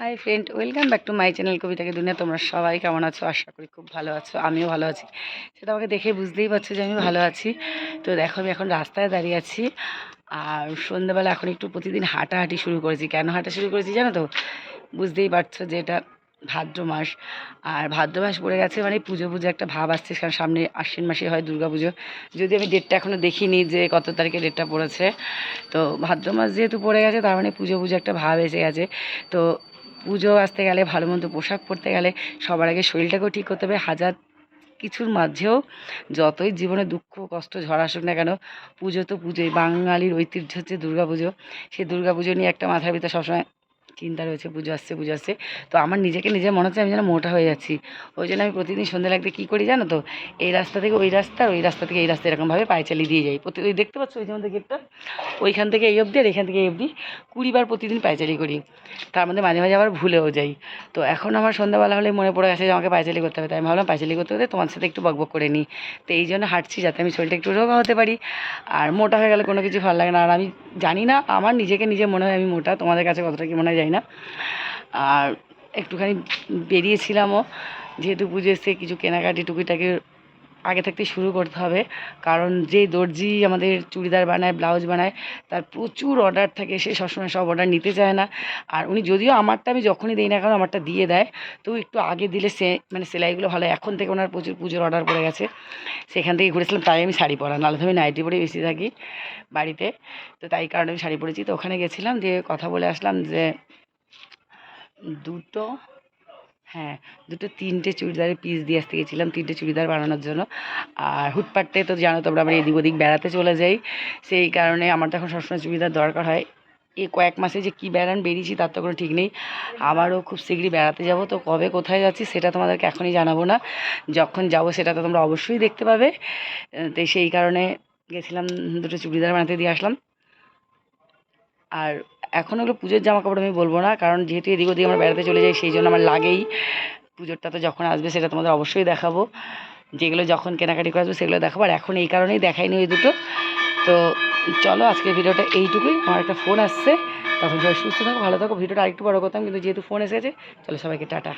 Hi friend welcome back to my channel কবিতাকে দুনিয়া তোমরা সবাই কেমন আছো? আশা করি খুব ভালো আছো। আমিও ভালো আছি। সেটা আমাকে দেখে বুঝতেই পারছ যে আমি ভালো আছি। তো দেখো, আমি এখন রাস্তায় দাঁড়িয়ে আছি। আর সন্ধ্যাবেলা এখন একটু প্রতিদিন হাঁটাহাঁটি শুরু করেছি। কেন হাঁটা শুরু করেছি জানো তো? বুঝতেই পারছ যে এটা ভাদ্র মাস। আর ভাদ্র মাস পড়ে গেছে মানে পুজো পুজো একটা ভাব আসছে। কারণ সামনে আশ্বিন মাসে হয় দুর্গা পুজো। যদি আমি ডেটটা এখনও দেখিনি যে কত তারিখে ডেটটা পড়েছে। তো ভাদ্র মাস যেহেতু পড়ে গেছে, তার মানে পুজো পুজো একটা ভাব এসে গেছে। তো পুজো আসতে গেলে, ভালো মন্দ পোশাক পরতে গেলে সবার আগে শরীরটাকেও ঠিক করতে হবে। হাজার কিছুর মাঝেও যতই জীবনে দুঃখ, কষ্ট, ঝড় আসুক না কেন, পুজো তো পুজোই। বাঙালির ঐতিহ্য হচ্ছে দুর্গা পুজো সেই দুর্গা পুজো নিয়ে একটা মাথার ভিতরে সবসময় চিন্তা রয়েছে, পুজো আসছে পুজো আসছে। তো আমার নিজেকে নিজে মনে হচ্ছে আমি যেন মোটা হয়ে যাচ্ছি। ওই জন্য আমি প্রতিদিন সন্ধ্যে লাগতে কী করি জানো তো? এই রাস্তা থেকে ওই রাস্তা ওই রাস্তা থেকে এই রাস্তা এরকমভাবে পায়ে চালিয়ে দিয়ে যাই। প্রতি ওই দেখতে পাচ্ছ ওই যেমন গেটটা? ওইখান থেকে এই অবধি আর এখান থেকে এই অবধি কুড়িবার প্রতিদিন পায়চারি করি। তার মধ্যে মাঝে মাঝে আবার ভুলেও যাই। তো এখন আমার সন্ধ্যাবেলা হলে মনে পড়ে গেছে যে আমাকে পায়চালি করতে হবে। তাই আমি ভাবলাম পায়চালি করতে হতে তোমার সাথে একটু বকবক করে নিই। তো এই জন্য হাঁটছি যাতে আমি শরীরটা একটু রোগা হতে পারি। আর মোটা হয়ে গেলে কোনো কিছু ভালো লাগে না। আর আমি জানি না, আমার নিজেকে নিজে মনে হয় আমি মোটা। তোমাদের কাছে কতটা কি মনে হয় জানি না। আর একটুখানি বেরিয়েছিলামও যেহেতু পুজো এসছে কিছু কেনাকাটি টুকিটাকি আগে থাকতে শুরু করতে হবে। কারণ যে দর্জি আমাদের চুড়িদার বানায়, ব্লাউজ বানায়, তার প্রচুর অর্ডার থাকে, সে সবসময় সব অর্ডার নিতে চায় না। আর উনি যদিও আমারটা আমি যখনই দিই না কেন, আমারটা দিয়ে দেয়। তো একটু আগে দিলে সে মানে সেলাইগুলো ভালো, এখন থেকে ওনার প্রচুর পুজোর অর্ডার পড়ে গেছে। সেখান থেকে ঘুরেছিলাম, তাই আমি শাড়ি পরা, নাহলে আমি নাইটি পরেই বেশি থাকি বাড়িতে। তো তাই কারণে আমি শাড়ি পরেছি। তো ওখানে গেছিলাম, দিয়ে কথা বলে আসলাম যে, দুটো হ্যাঁ দুটো তিনটে চুড়িদারের পিস দিয়ে আসতে গেছিলাম, তিনটে চুড়িদার বানানোর জন্য। আর হুটপাট্টে তো জানো তোমরা আমরা এদিক ওদিক বেড়াতে চলে যাই। সেই কারণে আমার তো এখন সবসময় চুড়িদার দরকার হয়। এই কয়েক মাসে যে কী বেড়ান বেরিয়েছি তার তো কোনো ঠিক নেই। আবারও খুব শীঘ্রই বেড়াতে যাব। তো কবে কোথায় যাচ্ছি সেটা তোমাদেরকে এখনই জানাব না। যখন যাব সেটা তো তোমরা অবশ্যই দেখতে পাবে। তো সেই কারণে গেছিলাম, দুটো চুড়িদার বানাতে দিয়ে আসলাম। আর এখন ওগুলো পুজোর জামা কাপড় আমি বলব না, কারণ যেহেতু এদিক ওদিক আমরা বেড়াতে চলে যাই, সেই জন্য আমার লাগেই। পুজোরটা তো যখন আসবে সেটা তোমাদের অবশ্যই দেখাবো। যেগুলো যখন কেনাকাটি করে আসবে সেগুলো দেখাবো। আর এখন এই কারণেই দেখাইনি ওই দুটো। তো চলো আজকের ভিডিওটা এইটুকুই। আমার একটা ফোন আসছে। তখন সবাই সুস্থ থাকো, ভালো থাকো। ভিডিওটা আরেকটু বড় করতাম, কিন্তু যেহেতু ফোন এসেছে, চলো সবাইকে টাটা।